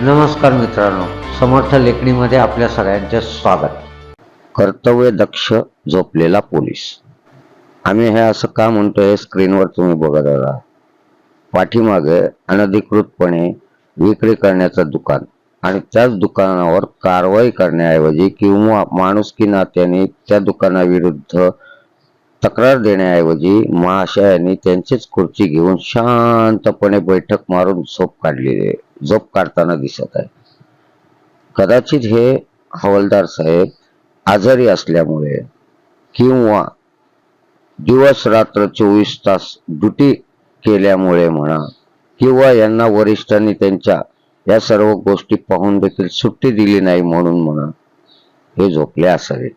नमस्कार मित्रांनो समर्थ लेखणीमध्ये आपल्या सगळ्यांचे स्वागत. कर्तव्य दक्ष झोपलेला पोलीस. आम्ही हे असं का म्हणतोय स्क्रीनवर तुम्ही बघत आहात पाठीमागे अनधिकृतपणे विक्री करण्याचं दुकान आणि त्याच दुकानावर कारवाई करण्याऐवजी किंवा माणुसकी नात्याने त्या दुकानाविरुद्ध तक्रार देण्याऐवजी महाशयांनी त्यांचीच खुर्ची घेऊन शांतपणे बैठक मारून झोप काढलेली आहे. झोप काढताना दिसत आहे. कदाचित हे हवालदार साहेब आजारी असल्यामुळे किंवा दिवस रात्र चोवीस तास ड्युटी केल्यामुळे म्हणा किंवा यांना वरिष्ठांनी त्यांच्या या सर्व गोष्टी पाहून देखील सुट्टी दिली नाही म्हणून म्हणा हे झोपले असावे.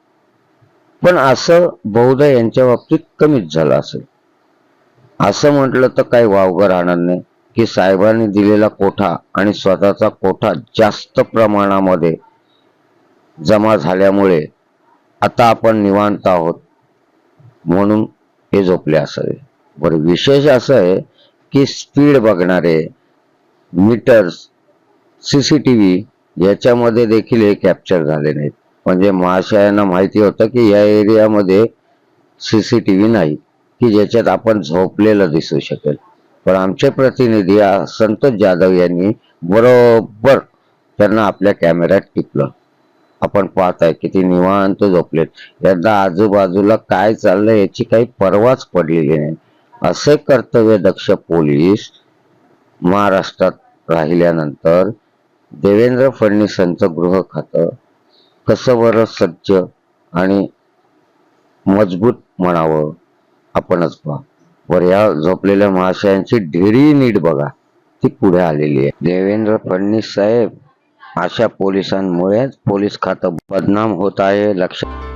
पण असं बहुधा यांच्या बाबतीत कमीच झालं असेल. असं म्हटलं तर काही वावगं राहणार नाही. की साहेबांनी दिलेला कोठा आणि स्वतःचा कोठा जास्त प्रमाणामध्ये जमा झाल्यामुळे आता आपण निवांत आहोत म्हणून हे झोपले असावे. बरं विशेष असं आहे की स्पीड बघणारे metres C C T V याच्यामध्ये देखील हे कॅप्चर झाले नाहीत. म्हणजे महाशयांना माहिती होतं की या एरियामध्ये सी सी टी व्ही नाही की ज्याच्यात आपण झोपलेलं दिसू शकेल. पण आमचे प्रतिनिधी संतोष जाधव यांनी बरोबर त्यांना आपल्या कॅमेऱ्यात टिपलं. आपण पाहताय किती निवांत झोपलेत. यांना आजूबाजूला काय चाललंय याची काही पर्वाच पडलेली नाही. असे कर्तव्य दक्ष पोलीस महाराष्ट्रात राहिल्यानंतर देवेंद्र फडणवीसांचं गृह खातं कसं बरं सज्ज आणि मजबूत म्हणावं आपणच पहा. वर या झोपलेल्या महाशयांची ढेरी नीट बघा. ती पुढे आलेली आहे. देवेंद्र फडणवीस साहेब अशा पोलिसांमुळेच पोलीस खातं बदनाम होत आहे. लक्षात